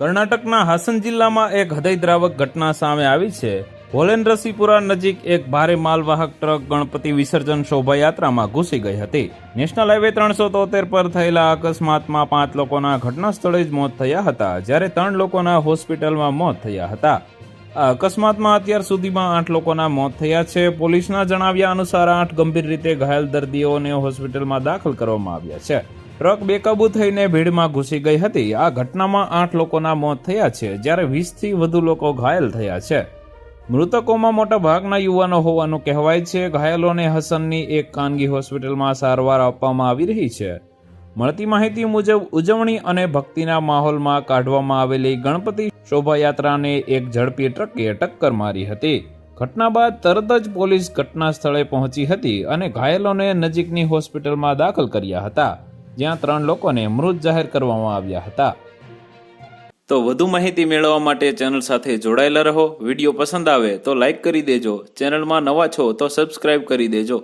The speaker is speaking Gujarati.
કર્ણાટકના હાસન જિલ્લામાં એક હૃદયદ્રાવક ઘટના સામે આવી છે. ભોલેન્દ્રસિંહપુરા નજીક એક ભારે માલવાહક ટ્રક ગણપતિ વિસર્જન શોભાયાત્રામાં ઘૂસી ગઈ હતી. નેશનલ હાઈવે ત્રણસો તોતેર પર થયેલા અકસ્માતમાં પાંચ લોકોના ઘટના સ્થળે જ મોત થયા હતા, જ્યારે ત્રણ લોકોના હોસ્પિટલમાં મોત થયા હતા. આ અકસ્માતમાં અત્યાર સુધીમાં આઠ લોકોના મોત થયા છે. પોલીસના જણાવ્યા અનુસાર આઠ ગંભીર રીતે ઘાયલ દર્દીઓને હોસ્પિટલમાં દાખલ કરવામાં આવ્યા છે. ટ્રક બેકાબૂ થઈને ભીડમાં ઘૂસી ગઈ હતી. આ ઘટનામાં આઠ લોકોના મોત થયા છે. જ્યારે વીસથી વધુ લોકો ઘાયલ થયા છે. મૃતકોમાં મોટા ભાગના યુવાનો હોવાનું કહેવાય છે. ઘાયલોને હસનની એક ખાનગી હોસ્પિટલમાં સારવાર આપવામાં આવી રહી છે. મળતી માહિતી મુજબ, ઉજવણી અને ભક્તિના માહોલમાં કાઢવામાં આવેલી ગણપતિ શોભાયાત્રાને એક ઝડપી ટ્રકે ટક્કર મારી હતી. ઘટના બાદ તરત જ પોલીસ ઘટના સ્થળે પહોંચી હતી અને ઘાયલોને નજીકની હોસ્પિટલમાં દાખલ કર્યા હતા. જ્યાં ત્રણ લોકોને મૃત જાહેર કરવામાં આવ્યા હતા. તો વધુ માહિતી મેળવવા માટે ચેનલ સાથે જોડાયેલા રહો. વીડિયો પસંદ આવે તો લાઈક કરી દેજો. ચેનલમાં નવા છો તો સબસ્ક્રાઇબ કરી દેજો.